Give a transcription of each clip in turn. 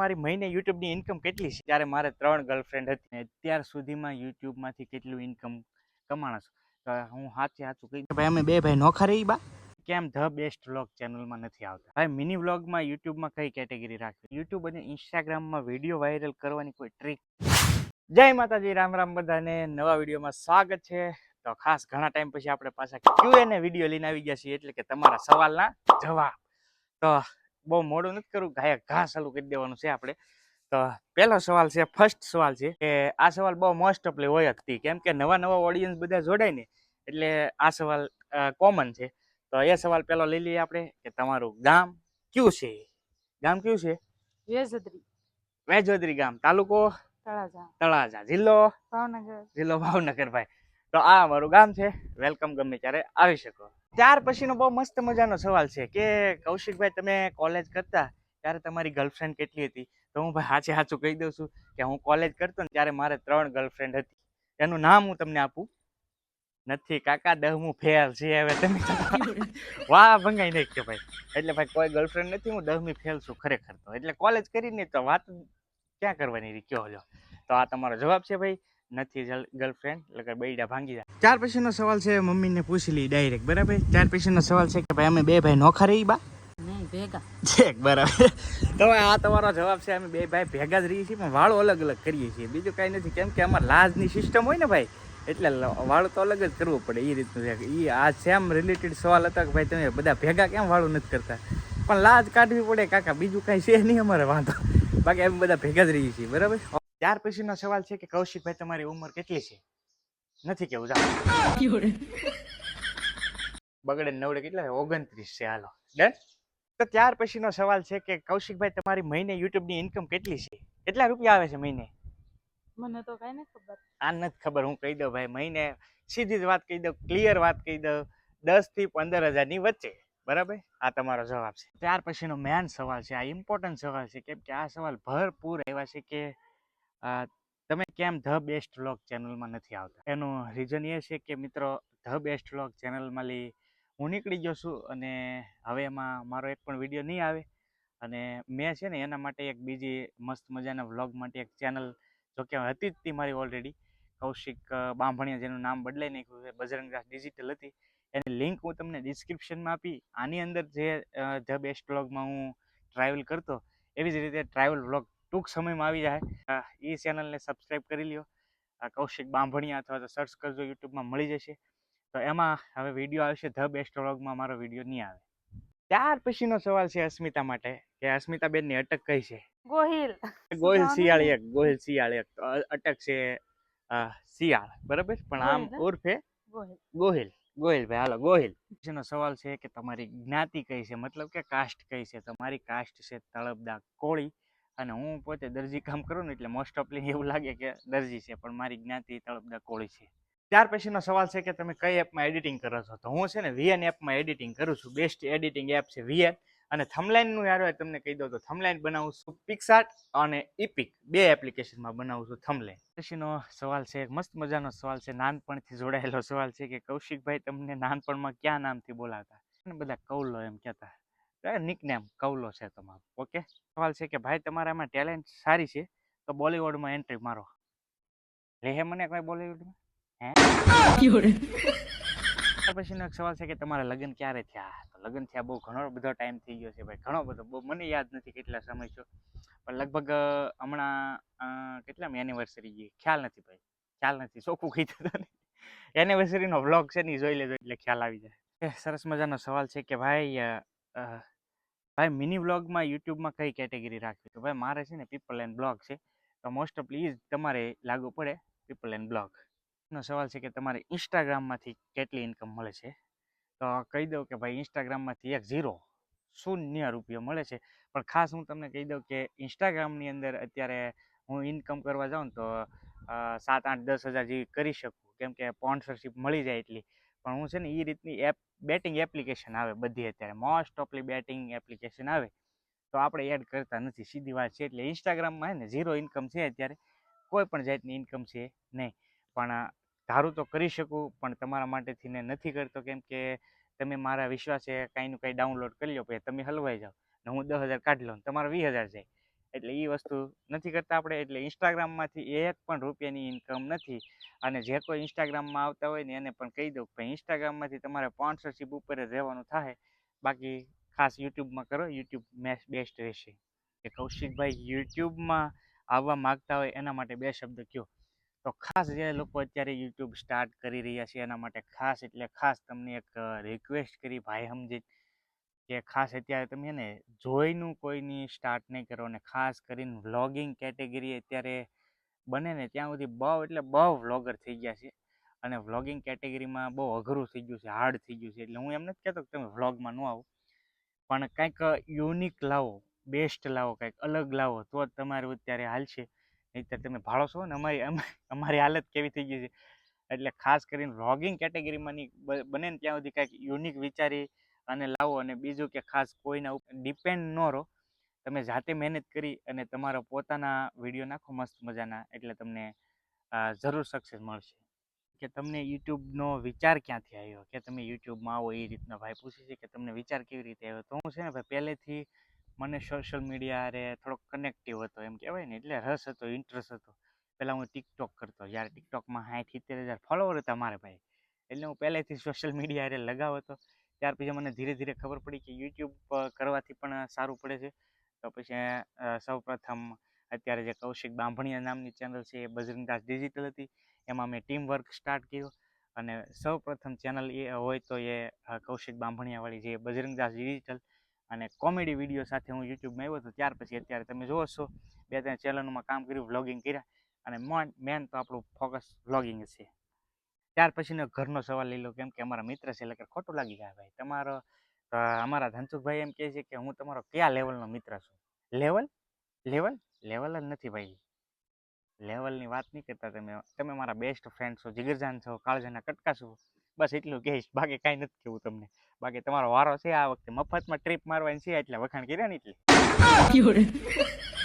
મારી મહિને યુટ્યુબની ઇન્કમ કેટલી છે? ત્યારે મારે ત્રણ ગર્લફ્રેન્ડ હતી ને અત્યાર સુધીમાં યુટ્યુબમાંથી કેટલું ઇન્કમ કમાણો છો? તો હું સાચે સાચું કહી ભાઈ અમે બે ભાઈ નોખા રહી બા. કેમ ધ બેસ્ટ વ્લોગ ચેનલમાં નથી આવતા? ભાઈ મિની વ્લોગમાં યુટ્યુબમાં કઈ કેટેગરી રાખવી? યુટ્યુબ અને ઇન્સ્ટાગ્રામમાં વીડિયો વાયરલ કરવાની કોઈ ટ્રીક જય માતાજી રામ રામ બધાને. નવા વિડીયોમાં સ્વાગત છે. તો ખાસ ઘણા ટાઈમ પછી આપણે પાછા ક્યુ એને વીડિયો લઈને આવી ગયા છીએ. એટલે કે તમારા સવાલના જવાબ. તો બહુ મોડું નથી કરવું ઘાયા ઘા ચાલુ કરી દેવાનું છે આપણે. તો પહેલો સવાલ છે ફર્સ્ટ સવાલ છે કે આ સવાલ બહુ મોસ્ટ ઓફલી હોય હતી કેમ કે નવા નવા ઓડિયન્સ બધા જોડાય ને એટલે આ સવાલ કોમન છે. તો એ સવાલ પહેલો લઈ લઈએ આપણે કે તમારું ગામ કયું છે? ગામ કયું છે? વેજોદરી. વેજોદરી ગામ. તાલુકો? તળાજા. તળાજા. જિલ્લો? ભાવનગર. જિલ્લો ભાવનગર ભાઈ. તો આ અમારું ગામ છે. વેલકમ ગમે ત્યારે આવી શકો. ત્યાર પછીનો બહુ મસ્ત મજાનો સવાલ છે કે કૌશિકભાઈ તમે કોલેજ કરતા ત્યારે તમારી ગર્લફ્રેન્ડ કેટલી હતી? તો હું ભાઈ સાચે સાચું કહી દઉં છું કે હું કોલેજ કરતો ને ત્યારે મારે ત્રણ ગર્લફ્રેન્ડ હતી. એનું નામ હું તમને આપું? નથી કાકા દહમું ફેલ છે હવે તમે વાહ ભંગાઈ નહીં કે ભાઈ. એટલે ભાઈ કોઈ ગર્લફ્રેન્ડ નથી હું દહમી ફેલ છું ખરેખર તો. એટલે કોલેજ કરીને તો વાત ક્યાં કરવાની રહી કયો લ્યો? તો આ તમારો જવાબ છે ભાઈ. નથી ગર્લફ્રેન્ડ એટલે બૈડા ભાંગી જાય. ચાર પછીનો સવાલ છે મમ્મીને પૂછી લી ડાયરેક્ટ બરાબર? ચાર પછીનો સવાલ છે કે ભાઈ અમે બે ભાઈ નોખા રહી બા? ભેગા. છેક બરાબર. તો આ તમારો જવાબ છે અમે બે ભાઈ ભેગા જ રહીએ છીએ પણ વાળો અલગ અલગ કરીએ છીએ. બીજું કાંઈ નથી કેમ કે અમારે લાજની સિસ્ટમ હોય ને ભાઈ એટલે વાળું તો અલગ જ કરવું પડે એ રીતનું છે. એ આ સેમ રિલેટેડ સવાલ હતા કે ભાઈ તમે બધા ભેગા કેમ વાળું નથી કરતા? પણ લાજ કાઢવી પડે કાકા બીજું કાંઈ છે નહીં અમારે વાંધો. બાકી અમે બધા ભેગા જ રહીએ છીએ બરાબર? ત્યાર પછીનો સવાલ છે કે કૌશિકભાઈ તમારી ઉંમર કેટલી છે? નથી કેવું જા બગડે નવડે કેટલા ઓગણત્રીસ છે હાલો. ડન તો ત્યાર પછીનો સવાલ છે કે કૌશિકભાઈ તમારી મહિને યુટ્યુબની ઇન્કમ કેટલી છે? કેટલા રૂપિયા આવે છે મહિને? મને તો કઈ નથી ખબર. આ નથી ખબર હું કહી દઉં ભાઈ મહિને સીધી જ વાત કહી દઉં ક્લિયર વાત કહી દઉં દસથી પંદર હજારની વચ્ચે. બરાબર? આ તમારો જવાબ છે. ત્યાર પછીનો મેન સવાલ છે આ ઇમ્પોર્ટન્ટ સવાલ છે કેમ કે આ સવાલ ભરપૂર એવા છે કે તમે કેમ ધ બેસ્ટ વ્લોગ ચેનલમાં નથી આવતા? એનું રીઝન એ છે કે મિત્રો, ધ બેસ્ટ વ્લોગ ચેનલમાં લી, હું નીકળી ગયો છું અને હવે એમાં મારો એક પણ વીડિયો નહીં આવે. અને મેં છે ને એના માટે એક બીજી મસ્ત મજાના વ્લોગ માટે એક ચેનલ જો કે હતી જ તી મારી ઓલરેડી કૌશિક બાંભણિયા જેનું નામ બદલાઈ નાખ્યું છે બજરંગદાસ ડિજિટલ હતી. એની લિંક હું તમને ડિસ્ક્રિપ્શનમાં આપી, આની અંદર જે ધ બેસ્ટ વ્લોગમાં હું ટ્રાવેલ કરતો, એવી જ રીતે ટ્રાવેલ વ્લોગ ટૂંક સમયમાં આવી જાય. એ ચેનલને સબસ્ક્રાઈબ કરી લ્યો. આ કૌશિક બાંભણિયા અથવા તો સર્ચ કરજો યુટ્યુબમાં મળી જશે. તો એમાં હવે વીડિયો આવશે ધ બેસ્ટ વ્લોગમાં મારો વીડિયો નહીં આવે. ત્યાર પછીનો સવાલ છે અસ્મિતા માટે કે અસ્મિતાબેનની અટક કઈ છે? ગોહિલ. ગોહિલ શિયાળ એક ગોહિલ શિયાળ એક. અટક છે શિયાળ. બરાબર? પણ આમ ઉર્ફે ગોહિલ. ગોહિલ ગોહિલ ભાઈ હાલો ગોહિલ. પછીનો સવાલ છે કે તમારી જ્ઞાતિ કઈ છે? મતલબ કે કાસ્ટ કઈ છે? તમારી કાસ્ટ છે તળબદા કોળી. અને હું પોતે દરજી કામ કરું ને એટલે મોસ્ટ ઓફલી એવું લાગે કે દરજી છે, પણ મારી જ્ઞાતિ તળપદા કોળી છે. ત્યાર પછીનો સવાલ છે કે તમે કઈ એપમાં એડિટિંગ કરો છો? તો હું છે ને વીએન એપમાં એડિટિંગ કરું છું. બેસ્ટ એડિટિંગ એપ છે વીએન અને થમલાઇનનું યાર તમને કહી દઉં તો થમલાઇન બનાવું છું પિક્સાર્ટ અને ઇપિક બે એપ્લિકેશનમાં બનાવું છું થમલાઇન પછીનો સવાલ છે એક મસ્ત મજાનો સવાલ છે, નાનપણથી જોડાયેલો સવાલ છે કે કૌશિકભાઈ તમને નાનપણમાં ક્યાં નામથી બોલાવતા? અને બધા કૌલો એમ કહેતા. નિકનેમ કૌલો છે તમારો, ઓકે? સવાલ છે કે ભાઈ તમારામાં ટેલેન્ટ સારી છે, તો બોલિવૂડમાં એન્ટ્રી મારો. લે હે મને કોઈ બોલિવૂડમાં? હે? પછીનો એક સવાલ છે કે તમારા લગ્ન ક્યારે થયા? તો લગ્ન થયા બહુ ઘણો બધો ટાઈમ થઈ ગયો છે ભાઈ, ઘણો બધો, બહુ, મને યાદ નથી કેટલા સમય છો પણ લગભગ હમણાં કેટલા એનિવર્સરી ગઈ. ખ્યાલ નથી ભાઈ, ખ્યાલ નથી, ચોખ્ખું કીધું ને એનિવર્સરીનો વ્લોગ છે ને જોઈ લેજો, એટલે ખ્યાલ આવી જાય. સરસ મજાનો સવાલ છે કે ભાઈ ભાઈ, મિની વ્લોગમાં યુટ્યુબમાં કઈ કેટેગરી રાખવી? તો ભાઈ, મારે છે ને પીપલ એન્ડ બ્લોગ છે. તો મોસ્ટ ઓફ જ તમારે લાગુ પડે પીપલ એન્ડ બ્લોગ. નો સવાલ છે કે તમારે ઇન્સ્ટાગ્રામમાંથી કેટલી ઇન્કમ મળે છે? તો કહી દઉં કે ભાઈ, ઇન્સ્ટાગ્રામમાંથી એક ઝીરો શૂન્ય રૂપિયા મળે છે. પણ ખાસ હું તમને કહી દઉં કે ઇન્સ્ટાગ્રામની અંદર અત્યારે હું ઇન્કમ કરવા જાઉં તો સાત આઠ દસ હજાર જેવી કરી શકું. કેમ કે સ્પોન્સરશિપ મળી જાય એટલી. પણ હું છે ને એ રીતની એપ બેટિંગ એપ્લિકેશન આવે બધી અત્યારે. મોસ્ટ ઓફલી બેટિંગ એપ્લિકેશન આવે. તો આપણે એડ કરતા નથી. સીધી વાત છે એટલે ઇન્સ્ટાગ્રામમાં ને ઝીરો ઇન્કમ છે અત્યારે. કોઈ પણ જાતની ઇન્કમ છે નહીં. પણ ધારું તો કરી શકું, પણ તમારા માટેથી ને નથી કરતો. કેમ કે તમે મારા વિશ્વાસે કાંઈનું કાંઈ ડાઉનલોડ કરી લો, પછી તમે હલવાઈ જાઓ. ને હું દસ હજાર કાઢી લઉં તમારા વીસ હજાર જાય. એટલે એ વસ્તુ નથી કરતા આપણે, એટલે ઇન્સ્ટાગ્રામમાંથી એક પણ રૂપિયાની ઇન્કમ નથી. અને જે કોઈ ઇન્સ્ટાગ્રામમાં આવતા હોય ને એને પણ કહી દઉં કે ઇન્સ્ટાગ્રામમાંથી તમારે સ્પોન્સરશીપ ઉપર જ રહેવાનું થાય. બાકી ખાસ યુટ્યુબમાં કરો, યુટ્યુબ મેસ બેસ્ટ રહેશે. કે કૌશિકભાઈ, યુટ્યુબમાં આવવા માગતા હોય એના માટે બે શબ્દ કયો. તો ખાસ જે લોકો અત્યારે યુટ્યુબ સ્ટાર્ટ કરી રહ્યા છે એના માટે ખાસ એટલે ખાસ તમને એક રિક્વેસ્ટ કરી, ભાઈ સમજી કે ખાસ અત્યારે તમે ને જોઈનું કોઈની સ્ટાર્ટ નહીં કરો અને ખાસ કરીને વ્લોગિંગ કેટેગરી અત્યારે બને ને ત્યાં સુધી બહુ, એટલે બહુ વ્લોગર થઈ ગયા છે. અને વ્લોગિંગ કેટેગરીમાં બહુ અઘરું થઈ ગયું છે હાર્ડ થઈ ગયું છે. એટલે હું એમ નથી કહેતો કે તમે વ્લોગમાં ન આવો. પણ કંઈક યુનિક લાવો બેસ્ટ લાવો, કંઈક અલગ લાવો, તો જ તમારું અત્યારે હાલશે નહીંતર તમે ભાળો છો ને અમારી, અમ- અમારી હાલત કેવી થઈ ગઈ છે. એટલે ખાસ કરીને વ્લોગિંગ કેટેગરીમાંની બને ને ત્યાં સુધી કંઈક યુનિક વિચારી અને લાવો અને બીજું કે ખાસ કોઈના ઉપર ડિપેન્ડ ન રહો. તમે જાતે મહેનત કરી અને તમારા પોતાના વીડિયો નાખો મસ્ત મજાના એટલે તમને જરૂર સક્સેસ મળશે. કે તમને યુટ્યુબનો વિચાર ક્યાંથી આવ્યો? કે તમે યુટ્યુબમાં આવો એ રીતના ભાઈ પૂછે છે કે તમને વિચાર કેવી રીતે આવ્યો? તો હું છે ને ભાઈ પહેલેથી મને સોશિયલ મીડિયા રે થોડોક કનેક્ટિવ હતો એમ કહેવાય ને, એટલે રસ હતો ઇન્ટરેસ્ટ હતો. પહેલાં હું ટિકટોક કરતો જ્યારે ટિકટોકમાં સાઠ સિત્તેર હજાર ફોલોવર હતા મારે ભાઈ. એટલે હું પહેલેથી સોશિયલ મીડિયા રે લગાવ હતો. ત્યાર પછી મને ધીરે ધીરે ખબર પડી કે યુટ્યુબ કરવાથી પણ સારું પડે છે. તો પછી સૌપ્રથમ અત્યારે જે કૌશિક બાંભણિયા નામની ચેનલ છે એ બજરંગદાસ ડિજિટલ હતી. એમાં મેં ટીમ વર્ક સ્ટાર્ટ કર્યું અને સૌ પ્રથમ ચેનલ એ હોય તો એ કૌશિક બાંભણિયાવાળી જે બજરંગદાસ ડિજિટલ અને કોમેડી વીડિયો સાથે હું યુટ્યુબમાં આવ્યો હતો. ત્યાર પછી અત્યારે તમે જુઓ છો, બે ત્રણ ચેનલોમાં કામ કર્યું વ્લોગિંગ કર્યા અને મેન તો આપણું ફોકસ વ્લોગિંગ છે. ત્યાર પછીનો ઘરનો સવાલ લઈ લો, કેમ કે અમારા મિત્ર છે, એટલે ખોટું લાગી જાય ભાઈ. તમારો અમારા ધનસુખભાઈ એમ કહે છે કે હું તમારો કયા લેવલનો મિત્ર છું? લેવલ લેવલ લેવલ જ નથી ભાઈ. લેવલની વાત નહીં કરતા તમે. તમે મારા બેસ્ટ ફ્રેન્ડ છો, જીગરજાન છો, કાળજાના કટકા છો. બસ એટલું કહીશ. બાકી કાંઈ નથી કહેવું તમને. બાકી તમારો વારો છે આ વખતે મફતમાં ટ્રીપ મારવાની છે, એટલે વખાણ કર્યા ને એટલે.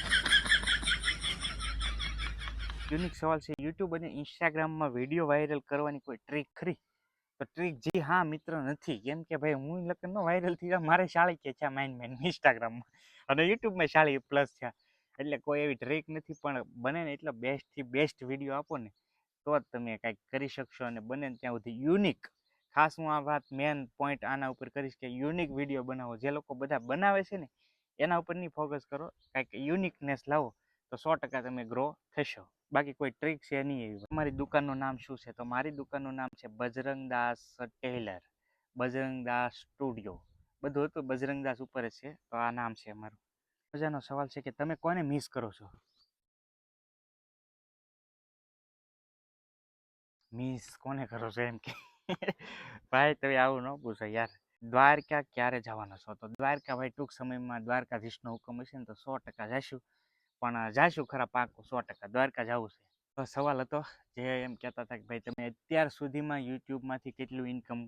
યુનિક સવાલ છે. યુટ્યુબ અને ઇન્સ્ટાગ્રામમાં વીડિયો વાયરલ કરવાની કોઈ ટ્રીક ખરી? તો ટ્રીક જી હા, મિત્ર, નથી. કેમ કે ભાઈ, હું લગ્ન નો વાયરલ થઈ મારે શાળી કે છે માઇન મેન ઇન્સ્ટાગ્રામમાં અને યુટ્યુબમાં શાળી પ્લસ છે. એટલે કોઈ એવી ટ્રીક નથી, પણ બને ને એટલે બેસ્ટથી બેસ્ટ વીડિયો આપો ને, તો જ તમે કાંઈક કરી શકશો અને બને ત્યાં સુધી યુનિક ખાસ હું આ વાત મેન પોઈન્ટ આના ઉપર કરીશ કે યુનિક વીડિયો બનાવો. જે લોકો બધા બનાવે છે ને, એના ઉપર નહીં ફોકસ કરો, કાંઈક યુનિકનેસ લાવો, તો સો ટકા તમે ગ્રો થશો. બાકી કોઈ ટ્રીક છે નહીં એવી. મારી દુકાનનું નામ શું છે? તો મારી દુકાનનું નામ છે બજરંગદાસ ટેલર. બજરંગદાસ સ્ટુડિયો. બધું હતું બજરંગદાસ ઉપર જ છે. તો આ નામ છે અમારું. મજાનો સવાલ છે કે તમે કોને મિસ કરો છો? મિસ કોને કરો છો એમ કે? ભાઈ, તમે આવું ન પૂછો યાર. દ્વારકા ક્યારે જવાનો છો? તો દ્વારકા ભાઈ ટૂંક સમયમાં દ્વારકાધીશનો હુકમ હશે ને તો સો ટકા જઈશું. પણ જાશું ખરા પાકું સો ટકા. દ્વારકા જવું છે. તો સવાલ હતો જે એમ કહેતા હતા કે, ભાઈ, તમે અત્યાર સુધીમાં યુટ્યુબમાંથી કેટલું ઇન્કમ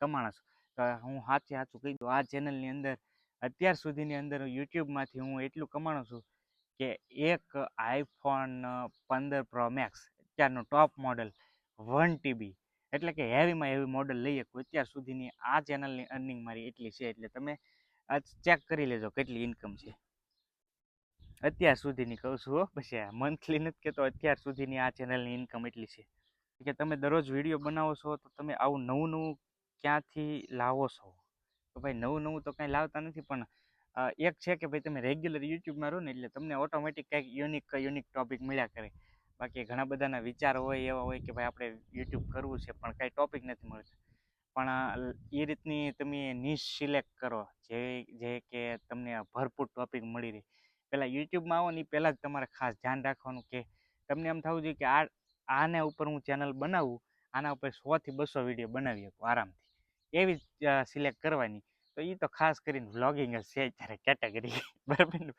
કમાણા છો? તો હું સાચે સાચું કહી દઉં. આ ચેનલની અંદર, અત્યાર સુધીની અંદર યુટ્યુબમાંથી હું એટલું કમાણું છું કે એક આઈફોન પંદર પ્રો મેક્સ અત્યારનું ટોપ મોડલ વન ટીબી એટલે કે હેવીમાં હેવી મોડલ લઈએ કોઈ અત્યાર સુધીની આ ચેનલની અર્નિંગ મારી એટલી છે. એટલે તમે ચેક કરી લેજો કેટલી ઇન્કમ છે. અત્યાર સુધીની કહું છું હો. પછી મંથલી નથી કહેતો, અત્યાર સુધીની આ ચેનલની ઇન્કમ એટલી છે. કે તમે દરરોજ વીડિયો બનાવો છો, તો તમે આવું નવું નવું ક્યાંથી લાવો છો? તો ભાઈ નવું નવું તો કાંઈ લાવતા નથી, પણ એક છે કે ભાઈ તમે રેગ્યુલર યુટ્યુબમાં રહો ને એટલે તમને ઓટોમેટિક કંઈક યુનિક યુનિક ટોપિક મળ્યા કરે. બાકી ઘણા બધાના વિચાર હોય, એવા હોય કે ભાઈ આપણે યુટ્યુબ કરવું છે, પણ કાંઈ ટોપિક નથી મળતું. પણ એ રીતની તમે નિશ સિલેક્ટ કરો, જે જે કે તમને ભરપૂર ટોપિક મળી રહે. પહેલાં યુટ્યુબમાં આવો ને એ પહેલાં જ તમારે ખાસ ધ્યાન રાખવાનું કે તમને એમ થવું જોઈએ કે આ, આના ઉપર હું ચેનલ બનાવું, આના ઉપર સોથી બસો વીડિયો બનાવી શકું આરામથી. એવી સિલેક્ટ કરવાની. તો એ તો ખાસ કરીને વ્લોગિંગ જ છે અત્યારે કેટેગરી. બરાબર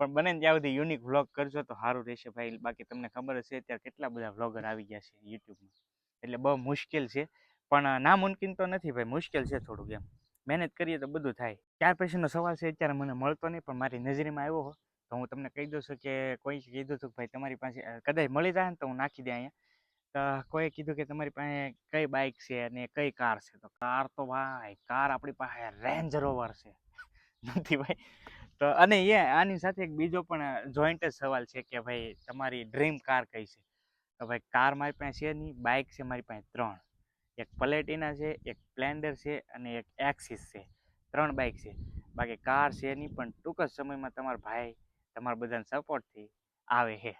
પણ બને ત્યાં સુધી યુનિક વ્લોગ કરજો તો સારું રહેશે ભાઈ. બાકી તમને ખબર હશે અત્યારે કેટલા બધા વ્લોગર આવી ગયા છે યુટ્યુબમાં. એટલે બહુ મુશ્કેલ છે. પણ ના મુમકિન તો નથી ભાઈ. મુશ્કેલ છે થોડુંક એમ. મહેનત કરીએ તો બધું થાય. ત્યાર પછીનો સવાલ છે, અત્યારે મને મળતો નહીં, પણ મારી નજરીમાં આવ્યો તો હું તમને કહી દઉં છું કે કોઈ કીધું હતું ભાઈ તમારી પાસે કદાચ મળી જાય ને તો હું નાખી દે અહીંયા. તો કોઈ કીધું કે તમારી પાસે કઈ બાઇક છે અને કઈ કાર છે? તો કાર તો ભાઈ કાર આપણી પાસે રેન્જ રોવર છે. નથી ભાઈ? તો અને એ આની સાથે એક બીજો પણ જોઈન્ટ જ સવાલ છે કે ભાઈ તમારી ડ્રીમ કાર કઈ છે? તો ભાઈ કાર મારી પાસે છે નહીં બાઇક છે મારી પાસે ત્રણ. એક પલેટીના છે, એક સ્પ્લેન્ડર છે અને એક એક્સિસ છે. ત્રણ બાઇક છે. બાકી કાર છે નહીં, પણ ટૂંક જ સમયમાં તમારા ભાઈ તમારા બધાના સપોર્ટથી આવે હે.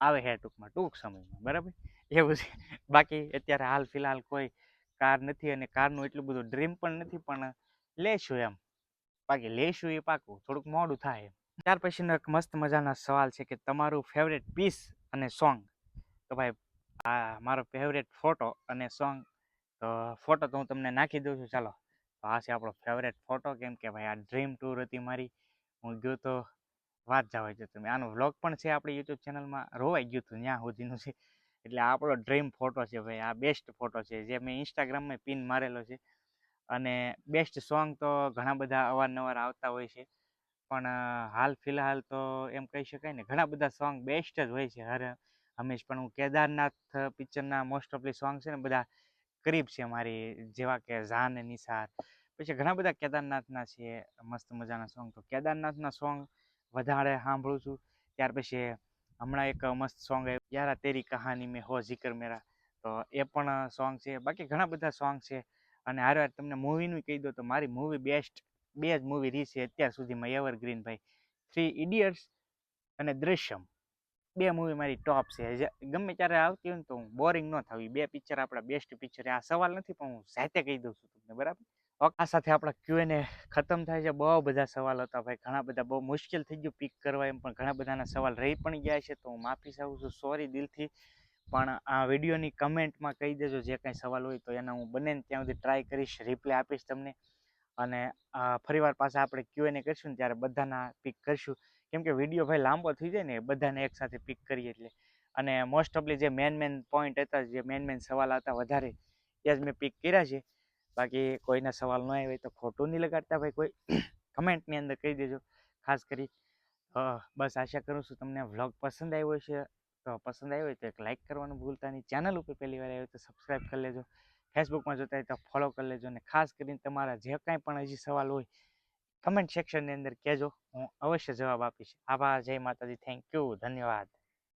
આવે હે ટૂંકમાં, ટૂંક સમયમાં, બરાબર? એવું છે. બાકી અત્યારે હાલ ફિલહાલ કોઈ કાર નથી અને કારનું એટલું બધું ડ્રીમ પણ નથી, પણ લેશું એમ. બાકી લેશું એ પાકું, થોડુંક મોડું થાય ત્યાર પછીનો એક મસ્ત મજાનો સવાલ છે કે તમારું ફેવરેટ પીસ અને સોંગ તો ભાઈ, આ મારો ફેવરેટ ફોટો અને સોંગ તો ફોટો તો હું તમને નાખી દઉં છું. ચાલો, તો આ છે આપણો ફેવરેટ ફોટો કેમ કે ભાઈ, આ ડ્રીમ ટૂર હતી મારી. હું ગયો તો વાત જવા જો તમે. આનો વ્લોગ પણ છે આપણી યુટ્યુબ ચેનલમાં. રોવાઈ ગયું હતું ત્યાં સુધીનું છે. એટલે આપણો ડ્રીમ ફોટો છે ભાઈ. આ બેસ્ટ ફોટો છે જે મેં ઇન્સ્ટાગ્રામમાં પિન મારેલો છે. અને બેસ્ટ સોંગ તો ઘણા બધા અવારનવાર આવતા હોય છે. પણ હાલ ફિલહાલ તો એમ કહી શકાય ને ઘણા બધા સોંગ બેસ્ટ જ હોય છે. હર હંમેશ પણ હું કેદારનાથ પિક્ચરના મોસ્ટ ઓફલી સોંગ છે ને બધા કરીબ છે મારી. જેવા કે ઝાન નિસાર. પછી ઘણા બધા કેદારનાથના છે. મસ્ત મજાના સોંગ. તો કેદારનાથના સોંગ વધારે સાંભળું છું. ત્યાર પછી હમણાં એક મસ્ત સોંગ આવ્યું, યારા તેરી કહાની મેં હો જીકર મેરા. તો એ પણ સોંગ છે. બાકી ઘણા બધા સોંગ છે. અને હારે તમને મૂવીનું કહી દો તો મારી મૂવી બેસ્ટ બે જ મૂવી રહી છે અત્યાર સુધીમાં એવરગ્રીન ભાઈ થ્રી ઇડિયટ્સ અને દૃશ્યમ બે મૂવી મારી ટોપ છે. ગમે ત્યારે આવતી હોય ને તો હું બોરિંગ ન થવી બે પિક્ચર આપણા બેસ્ટ પિક્ચર આ સવાલ નથી પણ હું જાતે કહી દઉં છું તમને, બરાબર? આ સાથે આપણા ક્યુએને ખતમ થાય છે. બહુ બધા સવાલ હતા ભાઈ. ઘણા બધા બહુ મુશ્કેલ થઈ ગયું પિક કરવા એમ, પણ ઘણા બધાના સવાલ રહી પણ ગયા છે, તો હું માફી ચાહું છું. સોરી દિલથી, પણ આ વિડીયોની કમેન્ટમાં કહી દેજો જે કાંઈ સવાલ હોય તો એના હું બને ત્યાં સુધી ટ્રાય કરીશ રિપ્લાય આપીશ તમને. અને ફરીવાર પાછા આપણે ક્યુએને કરીશું ને ત્યારે બધાના પિક કરીશું. કેમ કે વીડિયો ભાઈ લાંબો થઈ જાય ને બધાને એકસાથે પિક કરીએ એટલે. અને મોસ્ટ ઓફલી જે મેન મેન પોઈન્ટ હતા, જે મેન મેન સવાલ હતા વધારે, એ જ મેં પિક કર્યા છે. બાકી કોઈના સવાલ ન આવ્યો તો ખોટું નહીં લગાડતા ભાઈ કોઈ. કમેન્ટની અંદર કહી દેજો. ખાસ કરી બસ આશા કરું છું તમને વ્લોગ પસંદ આવ્યો છે તો પસંદ આવ્યો તો એક લાઇક કરવાનું ભૂલતા નહીં. ચેનલ ઉપર પહેલી વાર આવ્યો તો સબસ્ક્રાઈબ કરી લેજો. ફેસબુકમાં જોતા હોય તો ફોલો કરી લેજો. અને ખાસ કરીને તમારા જે કાંઈ પણ હજી સવાલ હોય કમેન્ટ સેક્શનની અંદર કહેજો. હું અવશ્ય જવાબ આપીશ. આભાર. જય માતાજી. થેન્ક યુ ધન્યવાદ.